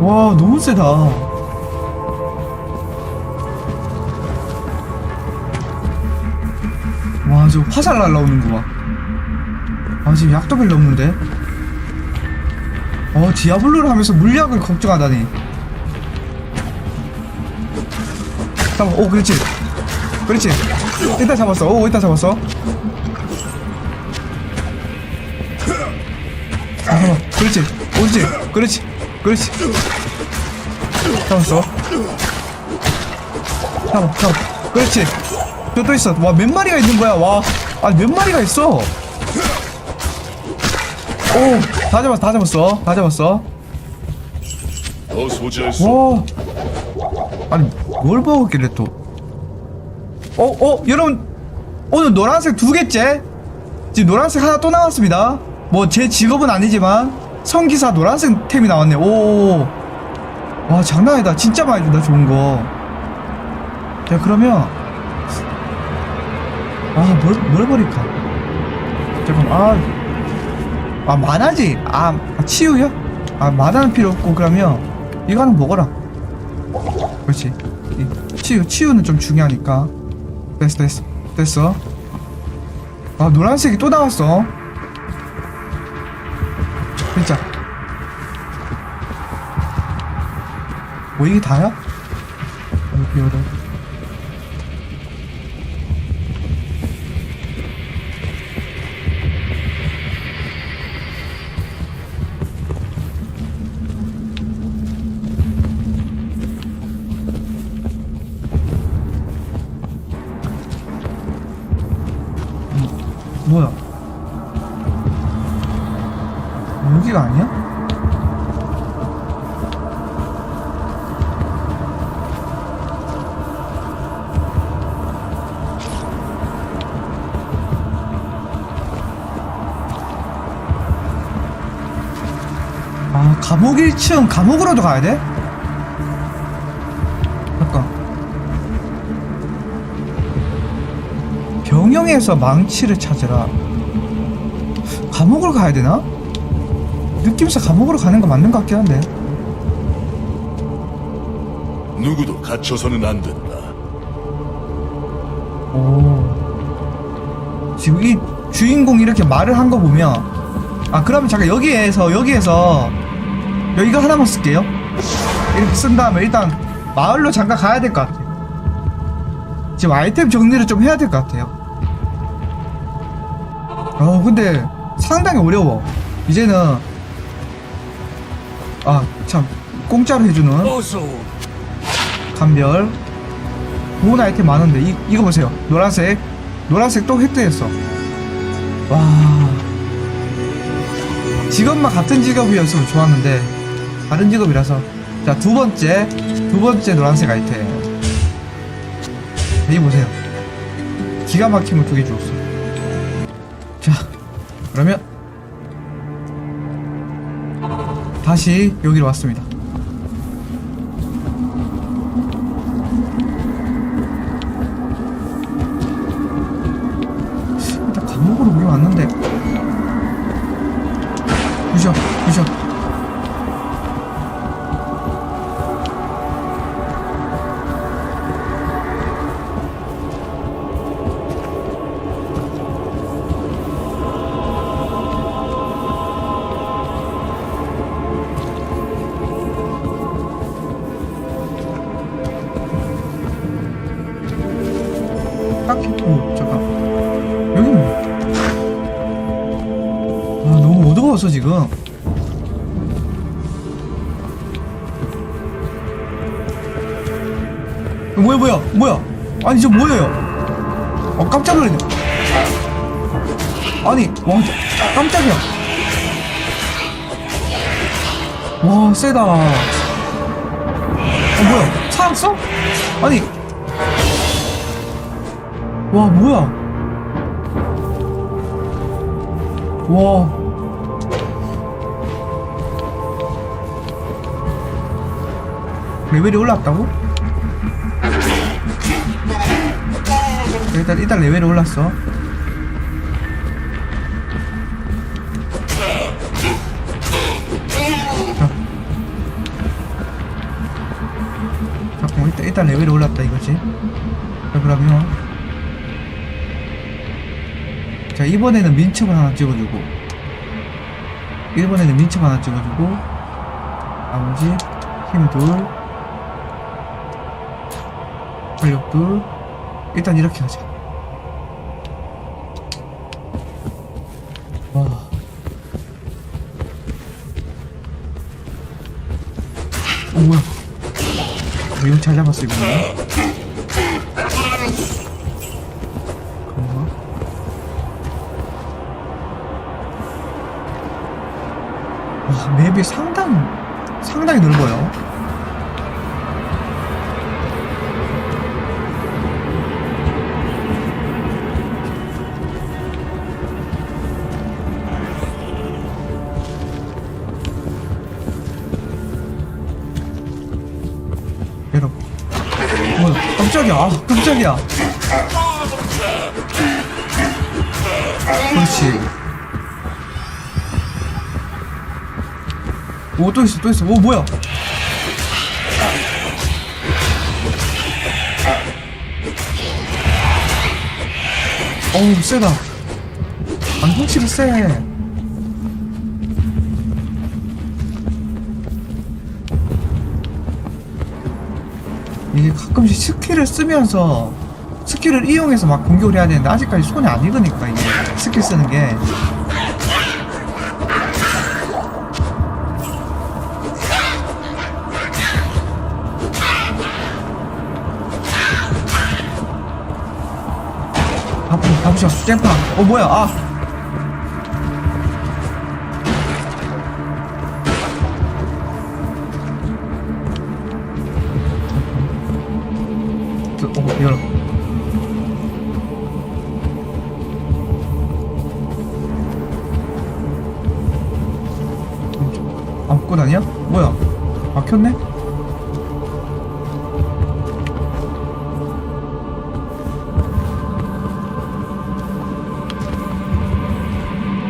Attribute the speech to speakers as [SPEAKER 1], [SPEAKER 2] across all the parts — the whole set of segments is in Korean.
[SPEAKER 1] 와 너무 세다. 와 저 화살 날라오는 거봐아 지금 약도 별로 없는데? 어 디아블로를 하면서 물약을 걱정하다니. 잠깐 오 그렇지. 그렇지. 일단 잡았어. 오 일단 잡았어. 잠깐만 그렇지. 옳지. 그렇지 그렇지. 잡았어 잡아 잡아 그렇지. 저 또 있어. 와 몇 마리가 있는 거야? 와. 아니 몇 마리가 있어? 오 다 잡았어 다 잡았어. 다 잡았어.
[SPEAKER 2] 더 소지할 수
[SPEAKER 1] 와. 아니 뭘 먹었길래 또? 어? 어? 여러분. 오늘 노란색 두 개째? 지금 노란색 하나 또 나왔습니다. 뭐 제 직업은 아니지만 성기사 노란색 템이 나왔네. 오 와 장난 아니다. 진짜 많이 준다 좋은 거 자 그러면 아뭘 뭘 버릴까? 잠깐 아, 아 만화지. 아, 아 치유요? 아 만화는 필요 없고 그러면 이거 하나 먹어라. 그렇지. 이 치유 치유는 좀 중요하니까. 됐어 됐어. 됐어. 아 노란색이 또 나왔어 뭐 이게 다야? 어, 귀여워 뭐 감옥 1층, 감옥으로도 가야 돼? 잠깐. 병영에서 망치를 찾으라. 감옥으로 가야 되나? 느낌상 감옥으로 가는 거 맞는 것 같긴 한데.
[SPEAKER 2] 누구도 갇혀서는 안 된다.
[SPEAKER 1] 오. 지금 이 주인공 이렇게 말을 한 거 보면 아 그러면 잠깐 여기에서 여기에서 여기가 하나만 쓸게요. 이렇게 쓴 다음에 일단 마을로 잠깐 가야 될 것 같아요. 지금 아이템 정리를 좀 해야 될 것 같아요. 어 근데 상당히 어려워. 이제는 아 참 공짜로 해주는 감별 좋은 아이템 많은데 이, 이거 보세요 노란색 노란색 또 획득했어 와 직업만 같은 직업이었으면 좋았는데 다른 직업이라서. 자 두 번째 두 번째 노란색 아이템. 여기 보세요. 기가 막힌 거두개 주었어 자 그러면 다시 여기로 왔습니다 어두워서 지금? 어, 뭐야 뭐야 뭐야? 아니 저 뭐예요? 어 깜짝 놀랐네. 아니 왕 깜짝이야. 와 세다. 어 뭐야 살았어? 아니. 와 뭐야? 와 레벨이 올랐다고? 일단 일단 레벨이 올랐어. 자. 일단, 일단 레벨이 올랐다 이거지. 자 그러면. 자 이번에는 민첩을 하나 찍어주고. 이번에는 민첩 하나 찍어주고. 나머지 힘둘 활력둘 일단 이렇게 하자. 와. 어, 뭐야. 어, 이거 잘 잡았어 이거? 와 맵이 상당 상당히 넓어요 깜짝이야. 그렇지. 오 또 있어 또 있어. 오 뭐야? 어우 세다. 확실히 세 이게 가끔씩 스킬을 쓰면서 스킬을 이용해서 막 공격을 해야 되는데 아직까지 손이 안 익으니까 이게 스킬 쓰는 게. 가보죠 잼파 어 뭐야? 아 열어. 아무것도 아니야? 뭐야? 막혔네?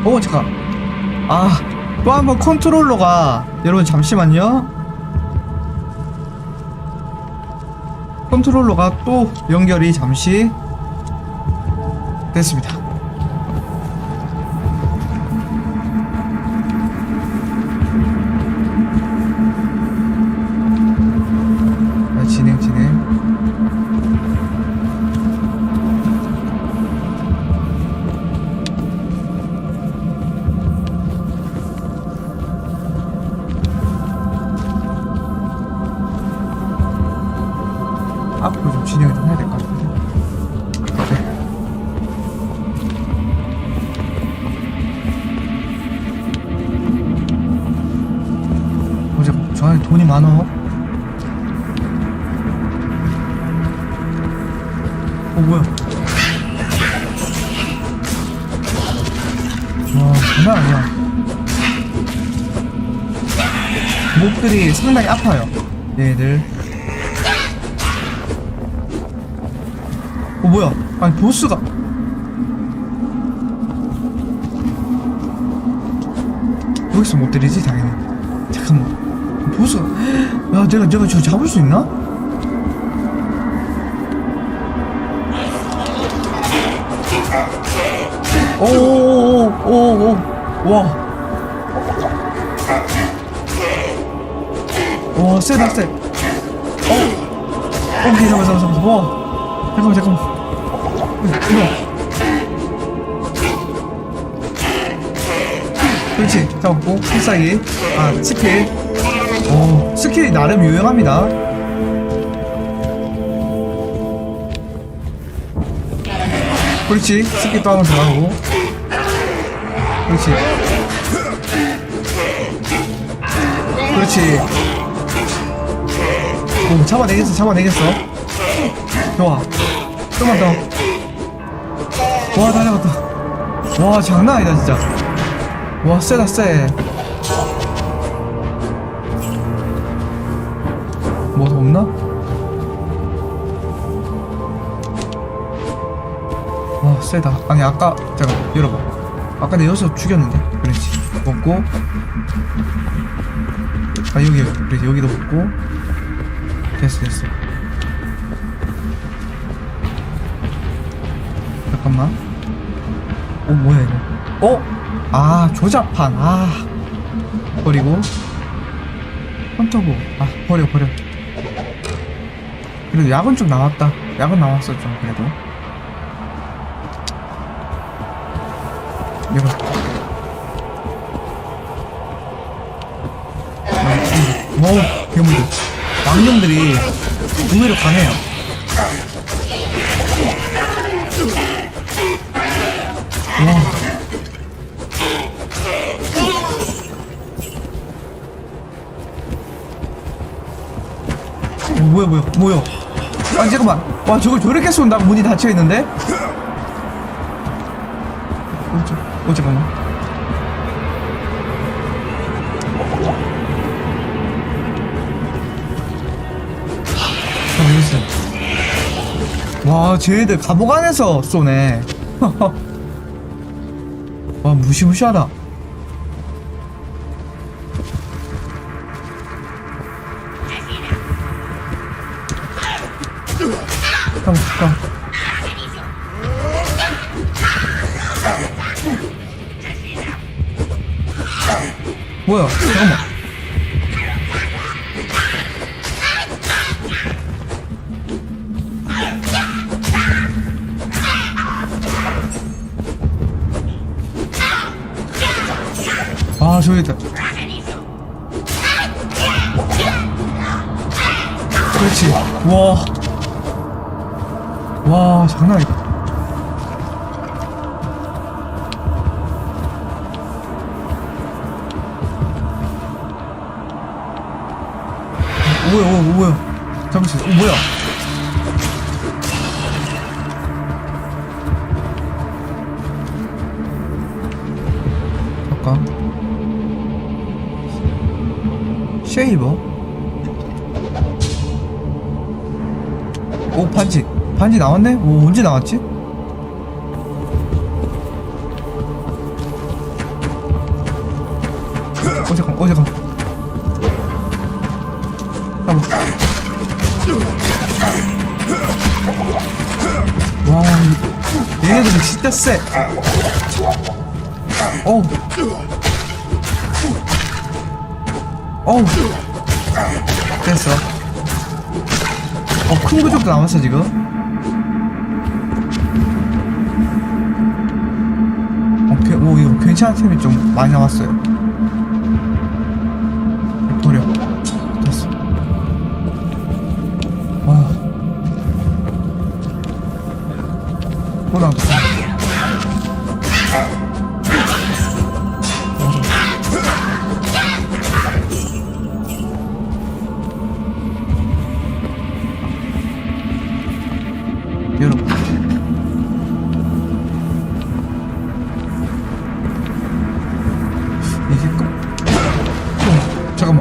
[SPEAKER 1] 오, 잠깐. 아, 또 한 번 컨트롤러가, 여러분, 잠시만요. 컨트롤러가 또 연결이 잠시 됐습니다. 상당히 아파요. 얘들. 어 뭐야? 아니 보스가 여기서 못 때리지 당연히. 잠깐만. 보스가 야 내가 내가 저 잡을 수 있나? 오오오오오 와. 와 세다 세. 어. 오케이 잠깐 잠깐 잠깐 와. 잠깐만 잠깐만. 이거. 그렇지 잡았고 필살기 아 스킬 오 스킬이 나름 유용합니다 그렇지 스킬 또 한번 들어가고 그렇지 그렇지 오 잡아내겠어 잡아내겠어 좋아 좀만 더 와 다 잡았다 와 장난 아니다 진짜 와 세다 세. 뭐 더 없나? 와 세다. 아니 아까 잠깐 열어봐. 아까 내 여기서 죽였는데. 그렇지. 먹고. 아 여기 그래 여기도 먹고. 됐어 됐어. 잠깐만. 어 뭐야 이거? 어? 아 조자판. 아. 버리고. 헌터고 아 버려 버려. 그래도 약은 좀 나왔다. 약은 나왔어 좀 그래도. 이거. 아, 어 괴물들. 왕령들이 의외로 강해요. 와. 어, 뭐야 뭐야 뭐야 아 잠깐만 와 저걸 저렇게 쏜다고 문이 닫혀있는데? 어, 저, 어 잠깐만 와 쟤들 감옥 안에서 쏘네. 와 무시무시하다. 뭐야 잠깐만 그렇지. 와. 와 장난 아니다. 어, 뭐야 어, 뭐야. 잠시 어, 뭐야 반지 나왔네? 오 언제 나왔지? 어 잠깐 어 잠깐 와 이- 얘네들이 진짜 쎄 어우 어우 됐어 어, 큰 부족도 남았어, 지금. 괜찮은 템이 좀 많이 남았어요.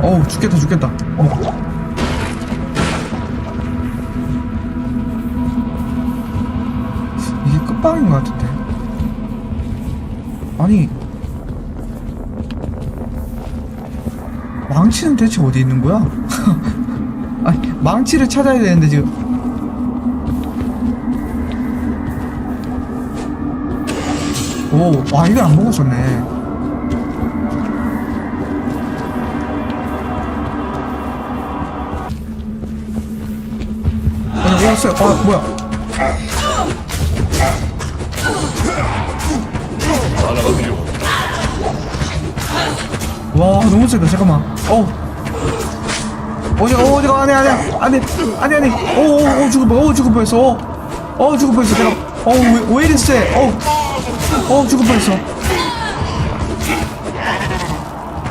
[SPEAKER 1] 어, 어우, 죽겠다, 죽겠다. 어. 이게 끝방인 것 같은데. 아니. 망치는 대체 어디 있는 거야? 아니, 망치를 찾아야 되는데, 지금. 오, 와, 이걸 안 먹었었네. 왔어요. 아, 뭐야.
[SPEAKER 2] 하나가 필요하다.
[SPEAKER 1] 와, 너무 세다. 잠깐만. 어. 어디가, 어, 어디가, 안해, 안해, 안해, 안해, 안해. 오, 오, 오, 죽을 뻔, 오, 죽을 뻔했어. 어, 어, 죽을 뻔했어. 어, 왜, 왜 이리 세? 어, 어, 죽을 뻔했어.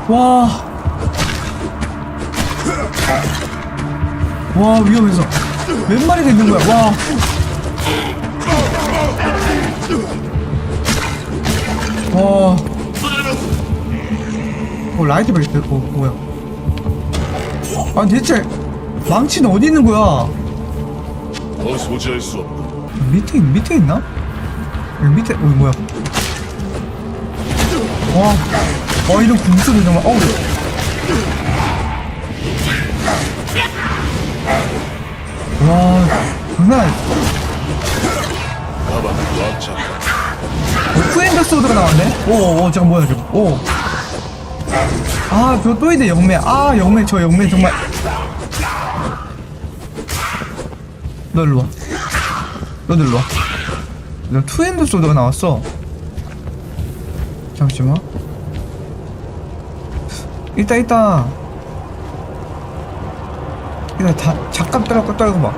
[SPEAKER 1] 와. 와, 위험해서. 몇 마리가 있는 거야, 와. 와. 어, 라이트 베이트, 어, 뭐야. 아니, 대체, 망치는 어디 있는 거야?
[SPEAKER 2] 더 소지할 수 없다.
[SPEAKER 1] 밑에, 밑에 있나? 여기 밑에, 어, 뭐야. 와, 와, 이런 궁수를 정말, 어우. 와, 장난
[SPEAKER 2] 찼다.
[SPEAKER 1] 소드가 나왔네? 오, 오, 잠깐 뭐야, 저거. 오. 아, 저또 있네, 영매. 아, 영매, 저 영매 정말. 너 일로 와. 너도 일로 와. 너 투핸드 소드가 나왔어. 잠시만. 일단, 일단. 일단, 다, 잠깐 떨고, 떨고 봐.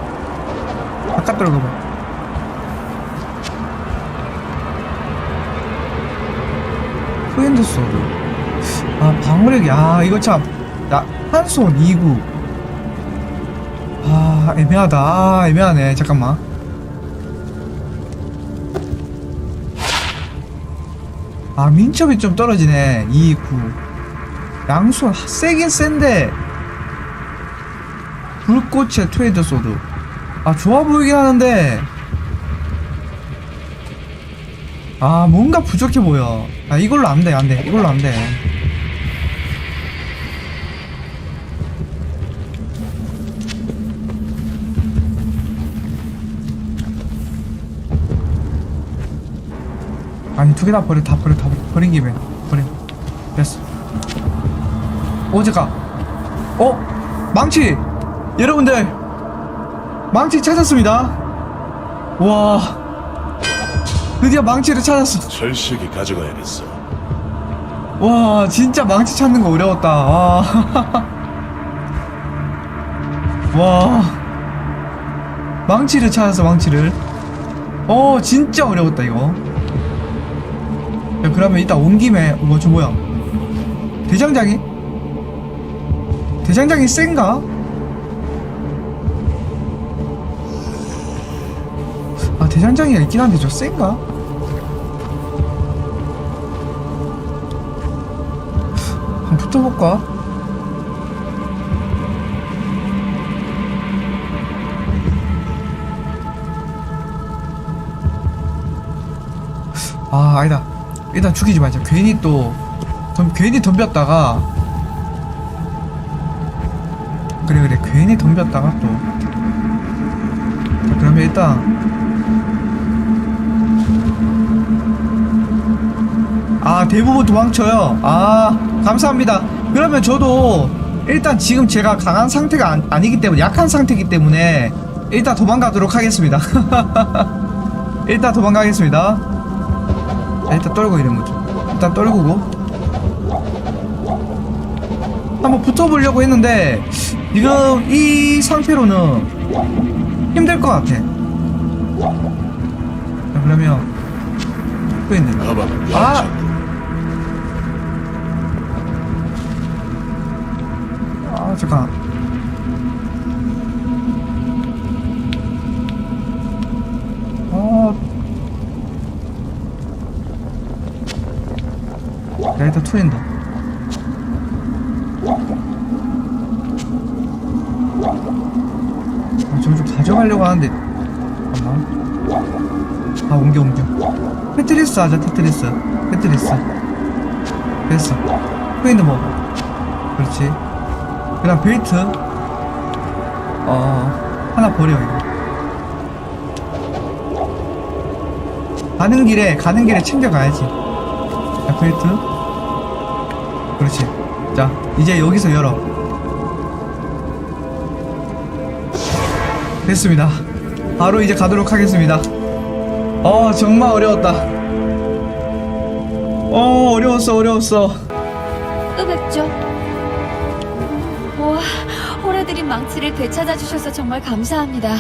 [SPEAKER 1] 잠깐 떨고 봐. 투핸드 소드. 아, 방어력이, 아, 이거 참. 나, 한손 2구. 아, 애매하다. 아, 애매하네. 잠깐만. 아, 민첩이 좀 떨어지네. 2, 9. 양손 세긴 센데. 불꽃의 트웨이드 소드. 아, 좋아 보이긴 하는데. 아, 뭔가 부족해 보여. 아, 이걸로 안 돼, 안 돼. 이걸로 안 돼. 아니, 두 개 다 버려, 다 버려, 다. 버린 김에. 버려. 됐어. 오, 잠깐. 어? 망치! 여러분들! 망치 찾았습니다. 와. 드디어 망치를 찾았어.
[SPEAKER 2] 철식이 가져가야겠어.
[SPEAKER 1] 와 진짜 망치 찾는 거 어려웠다 와, 와. 망치를 찾았어 망치를 어 진짜 어려웠다 이거 야, 그러면 이따 온 김에 뭐저 뭐야 대장장이? 대장장이 센가? 대장장이가 있긴 한데 저 센가? 한번 붙어볼까? 아 아니다. 일단 죽이지 말자. 괜히 또 덤, 괜히 덤볐다가. 그래 그래. 괜히 덤볐다가 또. 자, 그러면 일단 아 대부분 도망쳐요. 아 감사합니다. 그러면 저도 일단 지금 제가 강한 상태가 안, 아니기 때문에 약한 상태이기 때문에 일단 도망가도록 하겠습니다. 일단 도망가겠습니다. 자, 일단 떨고 이런 거죠. 일단 떨구고. 한번 붙어보려고 했는데 지금 이 상태로는 힘들 것 같아. 자, 그러면 또 있네. 아!
[SPEAKER 2] 아!
[SPEAKER 1] 아 잠깐. 어. 야, 일단 투인다. 아, 저좀 가져가려고 하는데. 잠깐만. 아 옮겨 옮겨. 테트리스 하자 테트리스. 테트리스. 됐어. 투인드 먹어. 그렇지 그 다음 벨트? 어 하나 버려 이거. 가는 길에 가는 길에 챙겨가야지. 자 벨트? 그렇지. 자 이제 여기서 열어. 됐습니다. 바로 이제 가도록 하겠습니다. 어 정말 어려웠다. 어 어려웠어 어려웠어.
[SPEAKER 3] 또 뵙죠. 호라드린 망치를 되찾아 주셔서 정말 감사합니다.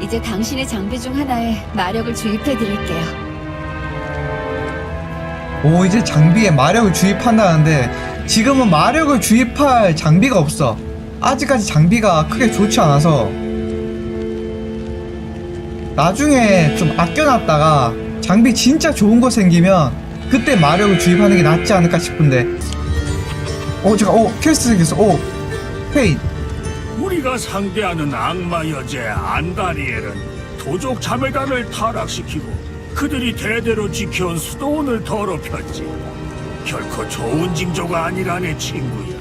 [SPEAKER 3] 이제 당신의 장비 중 하나에 마력을 주입해 드릴게요.
[SPEAKER 1] 오 이제 장비에 마력을 주입한다는데 지금은 마력을 주입할 장비가 없어. 아직까지 장비가 크게 좋지 않아서. 나중에 좀 아껴놨다가 장비 진짜 좋은 거 생기면 그때 마력을 주입하는 게 낫지 않을까 싶은데. 오 잠깐 오 퀘스트 생겼어. 오 페인
[SPEAKER 4] 우리가 상대하는 악마 여제 안다리엘은 도적 자매단을 타락시키고 그들이 대대로 지켜온 수도원을 더럽혔지. 결코 좋은 징조가 아니라네 친구야.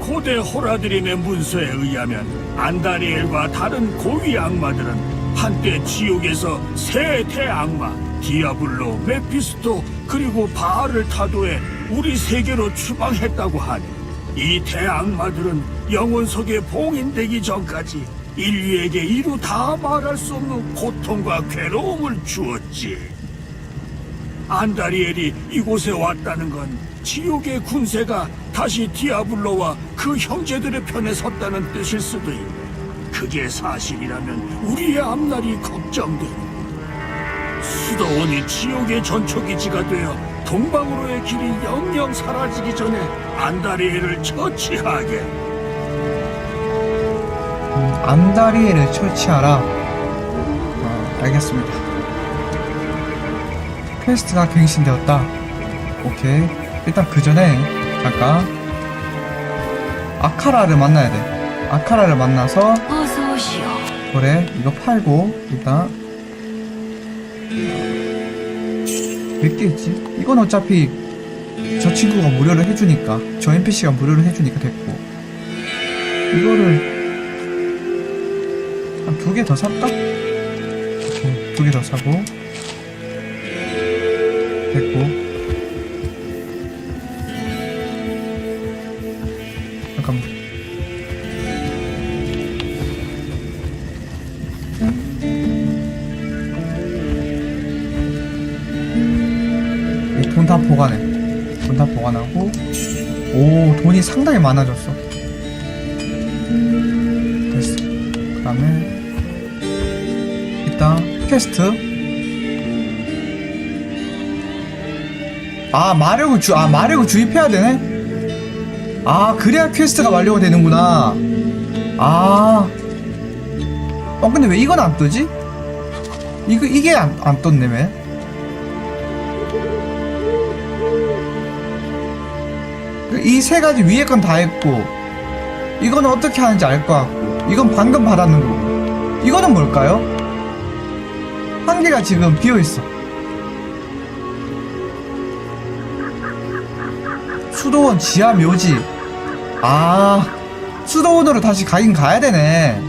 [SPEAKER 4] 고대 호라드림의 문서에 의하면 안다리엘과 다른 고위 악마들은 한때 지옥에서 세 대악마 디아블로, 메피스토 그리고 바알을 타도해 우리 세계로 추방했다고 하니 이 대악마들은 영혼 속에 봉인되기 전까지 인류에게 이루 다 말할 수 없는 고통과 괴로움을 주었지. 안다리엘이 이곳에 왔다는 건 지옥의 군세가 다시 디아블로와 그 형제들의 편에 섰다는 뜻일 수도 있네. 그게 사실이라면 우리의 앞날이 걱정되는. 수도원이 지옥의 전초기지가 되어 동방으로의 길이 영영 사라지기 전에 안다리엘을 처치하게.
[SPEAKER 1] 음, 안다리엘을 처치하라. 어, 알겠습니다. 퀘스트가 갱신되었다. 오케이. 일단 그 전에 잠깐 아카라를 만나야 돼. 아카라를 만나서
[SPEAKER 3] 어서 오시오.
[SPEAKER 1] 그래 이거 팔고 일단 몇개 있지? 이건 어차피 저 친구가 무료로 해주니까 저 NPC가 무료로 해주니까 됐고 이거를 한 두 개더 살까? 오케이 두 개 더 사고 됐고 오, 돈이 상당히 많아졌어. 됐어. 그 다음에, 일단, 퀘스트. 아, 마력을 주, 아, 마력을 주입해야 되네? 아, 그래야 퀘스트가 완료가 되는구나. 아. 어, 근데 왜 이건 안 뜨지? 이거, 이게 안, 안 떴네, 왜? 이 세 가지 위에 건 다 했고 이건 어떻게 하는지 알 것 같고 이건 방금 받았는 거고 이거는 뭘까요? 한 개가 지금 비어 있어. 수도원 지하 묘지. 아 수도원으로 다시 가긴 가야 되네.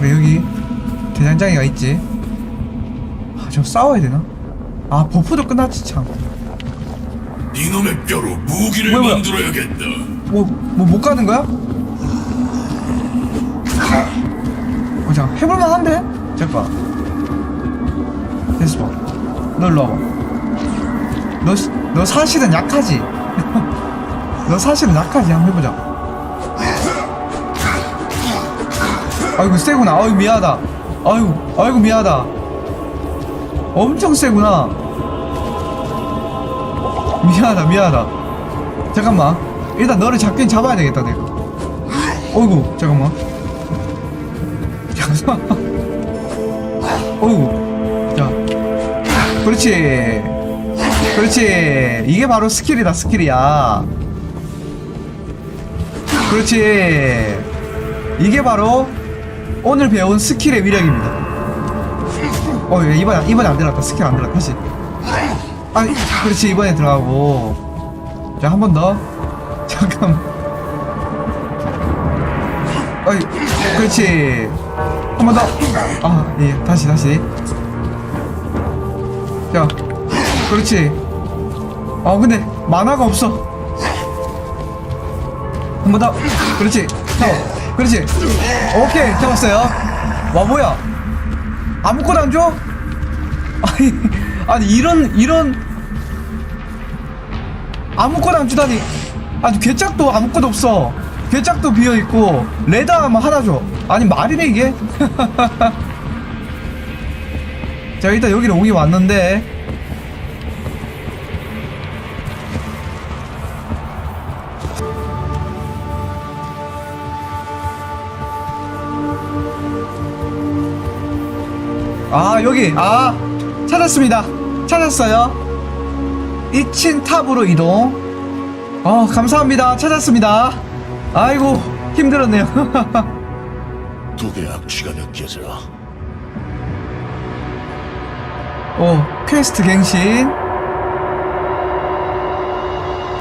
[SPEAKER 1] 왜 여기 대장장이가 있지? 아, 저 싸워야 되나? 아 버프도 끝났지 참.
[SPEAKER 2] 이놈의 뼈로 무기를
[SPEAKER 1] 뭐야, 뭐야?
[SPEAKER 2] 만들어야겠다.
[SPEAKER 1] 뭐뭐 못 가는 거야? 어, 잠깐 해볼만 한데? 잠깐. 됐어. 너 일로 와봐. 너, 시- 너 사실은 약하지? 너 사실은 약하지? 한번 해보자. 아이고, 세구나. 아이고, 미안하다. 아이고, 아이고, 미안하다. 엄청 세구나. 미안하다, 미안하다. 잠깐만. 일단 너를 잡긴 잡아야 되겠다, 내가. 어이구, 잠깐만. 잠깐만. 어이구. 자. 그렇지. 그렇지. 이게 바로 스킬이다, 스킬이야. 그렇지. 이게 바로 오늘 배운 스킬의 위력입니다. 어, 야, 이번에, 이번에 안 들어갔다. 스킬 안 들어갔다. 다시. 아니, 그렇지. 이번에 들어가고. 자, 한 번 더. 잠깐. 어이, 그렇지. 한 번 더. 아, 예, 다시, 다시. 자, 그렇지. 아, 근데 만화가 없어. 한 번 더. 그렇지. 잡아. 그렇지. 오케이, 잡았어요. 와, 뭐야? 아무것도 안 줘? 아니, 아니, 이런, 이런. 아무것도 안 주다니. 아주 괴짝도 아무것도 없어. 괴짝도 비어있고 레다만 하나 줘. 아니 말이네 이게? 자 일단 여기를 오기 왔는데. 아 여기 아 찾았습니다 찾았어요 2층 탑으로 이동. 어, 감사합니다. 찾았습니다. 아이고, 힘들었네요.
[SPEAKER 2] 독의 악취가 느껴져.
[SPEAKER 1] 어, 퀘스트 갱신.